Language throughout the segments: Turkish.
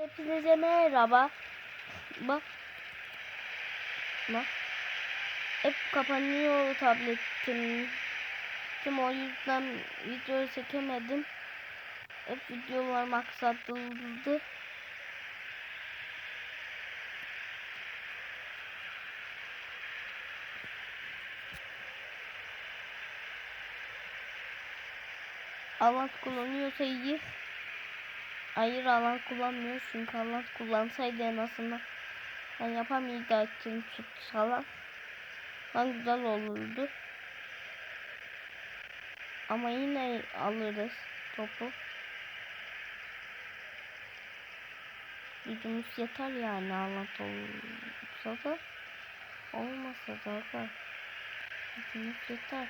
Hepinize merhaba. Bak. Bak. Hep kapanıyor tabletim. Tüm o yüzden video çekemedim. Hep videolar maksatıldı. Allah kullanıyorsa iyi. Hayır alan kullanmıyor çünkü alan kullansaydı en azından ben yapamayacaktım şut falan. Lan güzel olurdu. Ama yine alırız topu. Gücümüz yeter yani alan olursa da olmasa da gücümüz yeter.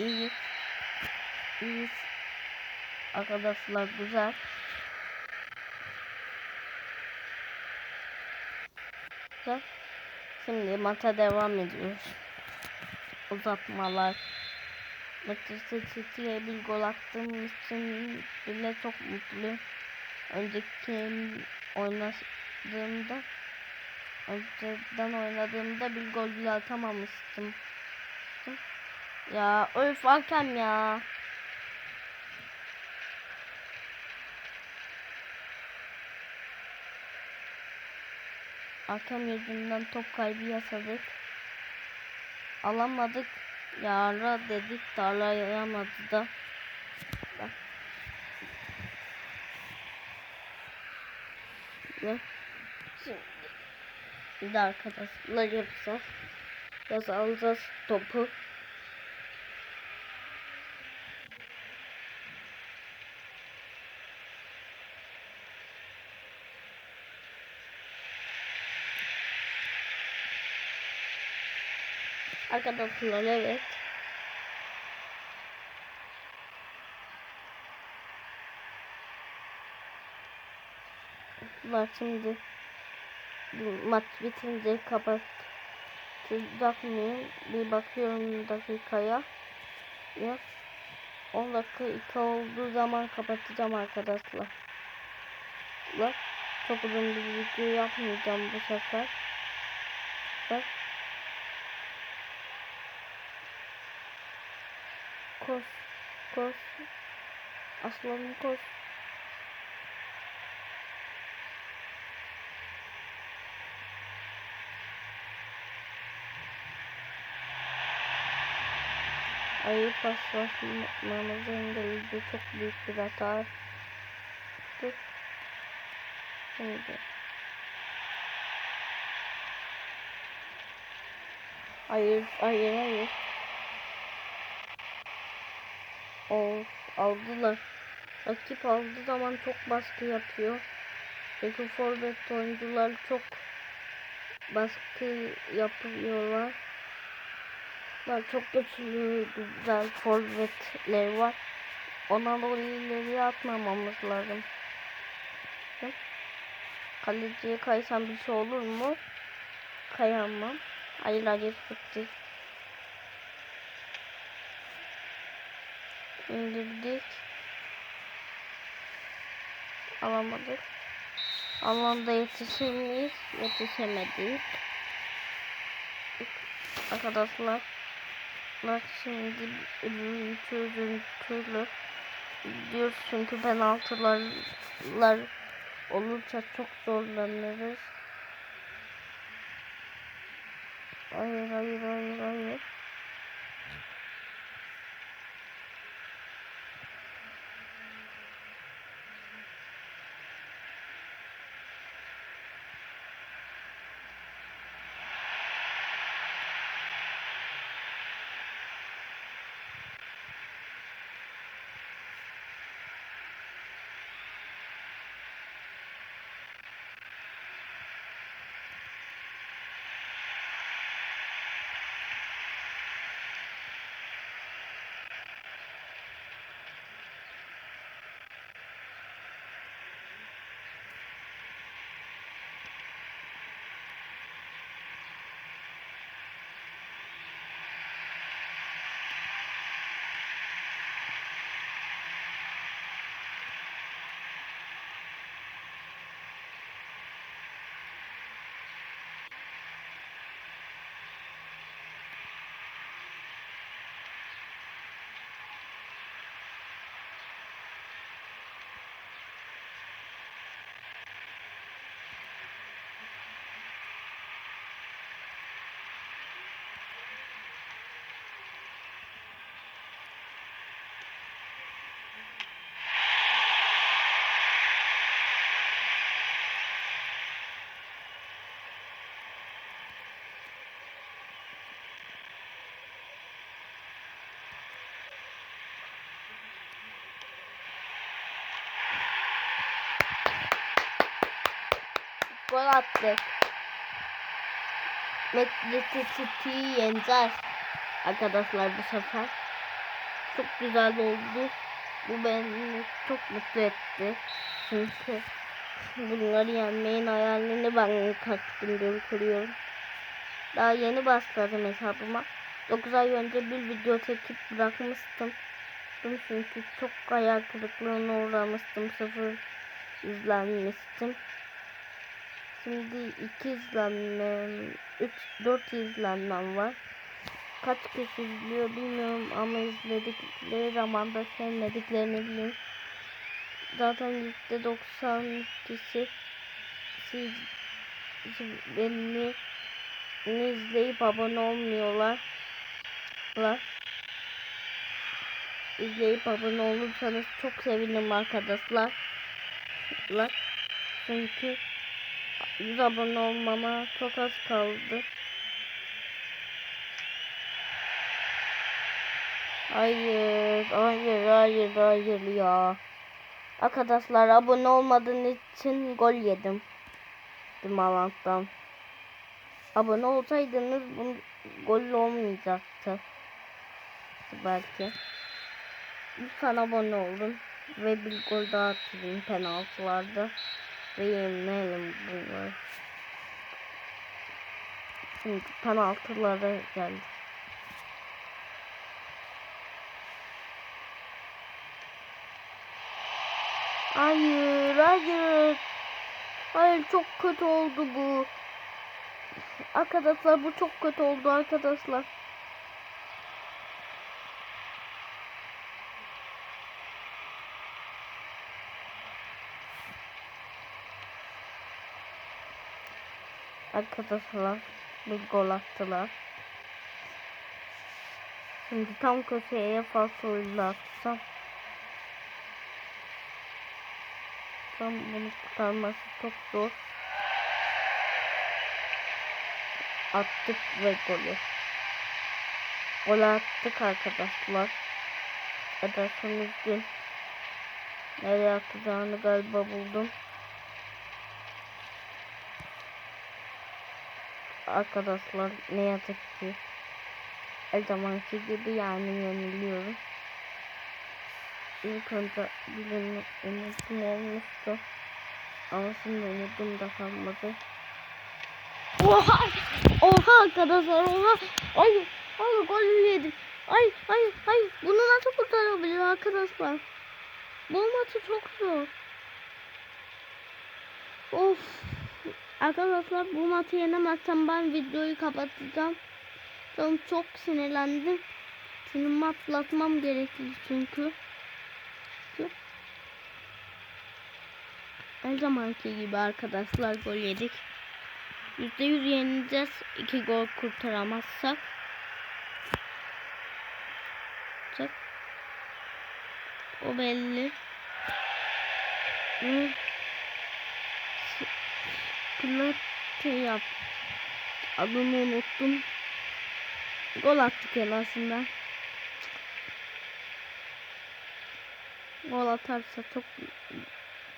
İyi. İyiyiz. Arkadaşlar güzel. Güzel. Şimdi maça devam ediyoruz. Uzatmalar. Manchester City'ye bir gol attığım için bile çok mutluyum. Önceki oynadığımda önceden oynadığımda bir gol bile atamamıştım. Ya öf hakem ya. Hakem yüzünden top kaybı yasadık. Alamadık. Yara dedik de alayamadı da. Ne? Şimdi bir de arkadaşlar yapacağız. Biraz alacağız topu. Arkadaşlar evet. Var şimdi maç bitince kapatacak mıyım? Bir bakıyorum dakikaya. Yok. 10 dakika 2 olduğu zaman kapatacağım arkadaşlar. Bak çok uzun bir video yapmayacağım bu sefer. Koş. Koş. Aslanım koş. Ayı paslaşmamızı engelledi. Çok büyük bir hata. Şimdi. Hayır, hayır, hayır. Of aldılar. Rakip aldığı zaman çok baskı yapıyor. Çünkü forvet oyuncular çok baskı yapıyorlar. Var çok güçlü güzel forvetler var. Ona doğru ileriye atmamamız lazım. Kaleciye kaysam bir şey olur mu? Kayamam. Hayır hayır bitti. İndirdik. Alamadık. Alanda yetişir miyiz? Yetişemedik. Arkadaşlar bak şimdi üzüntü üzüntülü diyoruz çünkü penaltılar olursa çok zorlanırız. Hayır hayır hayır hayır. Gol attık. Manchester City'yi yeneceğiz. Arkadaşlar bu sefer. Çok güzel oldu. Bu beni çok mutlu etti. Çünkü bunları yenmeyin hayalini ben kaç gündür kuruyorum. Daha yeni başladım hesabıma. 9 ay önce bir video çekip bırakmıştım. Çünkü çok hayal kırıklığına uğramıştım. Sıfır izlenmiştim. Şimdi 2 izlenmem, 3 4 izlenmem var. Kaç kişi izliyor bilmiyorum ama izledikleri zaman da sevmediklerini biliyorum. Zaten %90 kişi siz beni izleyip abone olmuyorlar. La. İzleyip abone olursanız çok sevinirim arkadaşlar. La. Çünkü 100 abone olmama çok az kaldı. Hayır, hayır, hayır, hayır ya. Arkadaşlar abone olmadığın için gol yedim. Dimalant'tan. Abone olsaydınız bu gol olmayacaktı. Belki. Lütfen abone olun. Ve bir gol daha atayım penaltılarda. Ve yenileyelim bunları. Çünkü penaltılara geldi. Hayır, hayır. Hayır çok kötü oldu bu. Arkadaşlar bu çok kötü oldu arkadaşlar. Arkadaşlar bir gol attılar. Şimdi tam köşeye fasulye atsam. Tam bunu kurtarması çok zor. Attık ve golü. Gol attık arkadaşlar. Ederson üzgün. Nereye atacağını galiba buldum. Arkadaşlar ne yazık ki her zamanki gibi yani yeniliyorum. İlk önce birini unuttum olmuştu. Ama şimdi unuttum da kalmadı. Oha! Oha arkadaşlar oha! Ay! Ay gol yedim. Ay ay ay bunu nasıl kurtarabilir arkadaşlar? Bu maçı çok zor. Of! Arkadaşlar bu maçı yenemezsem ben videoyu kapatacağım. Tamam çok sinirlendim. Sinirimi atlatmam gerekli çünkü. Her zamanki gibi arkadaşlar gol yedik. %100 yeneceğiz. İki gol kurtaramazsak. O belli. Hı. Plate yap. Adını unuttum. Gol attık en azından. Gol atarsa çok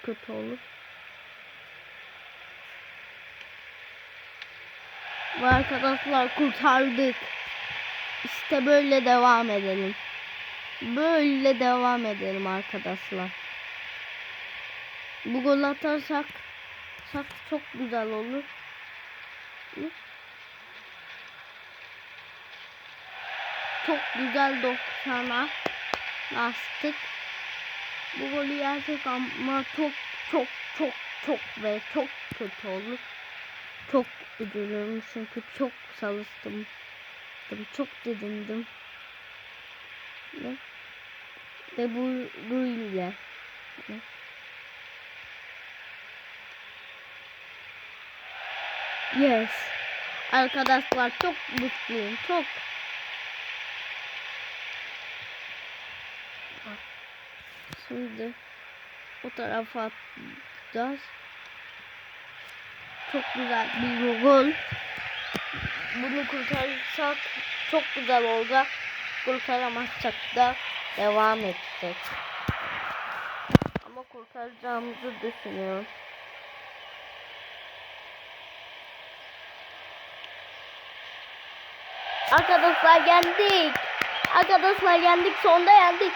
kötü olur. Ve arkadaşlar kurtardık. İşte böyle devam edelim. Böyle devam edelim arkadaşlar. Bu gol atarsak sak çok güzel olur. Çok güzel 90'a bastık. Bu golü yersek ama çok çok çok çok ve çok kötü olur. Çok üzülürüm çünkü çok çalıştım. Çok didindim. Ve, ve bu, bu ile. Yes. Arkadaşlar çok mutluyum. Çok. Şimdi o tarafa atacağız. Çok güzel bir gol. Bunu kurtarırsak çok güzel olacak. Kurtaramazsak da devam edecek. Ama kurtaracağımızı düşünüyorum. Arkadaşlar yendik. Arkadaşlar yendik. Sonunda yendik.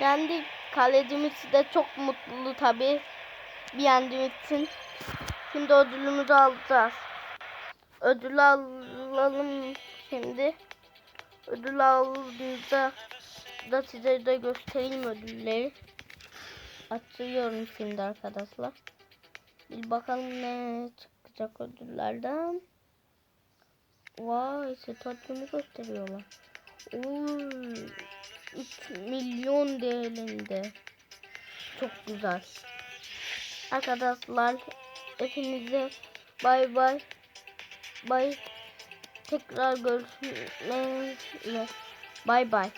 Yendik. Kalecimiz de çok mutlu tabi. Bir yendiğimiz için. Şimdi ödülümüzü alacağız. Ödülü alalım şimdi. Ödül aldığımızda da size de göstereyim ödülleri. Açıyorum şimdi arkadaşlar. Bir bakalım ne çıkacak ödüllerden. Vay statümü gösteriyorlar. Oy, 3 milyon değerinde. Çok güzel. Arkadaşlar hepinize bay bay. Bay. Tekrar görüşmek üzere. Bay bay.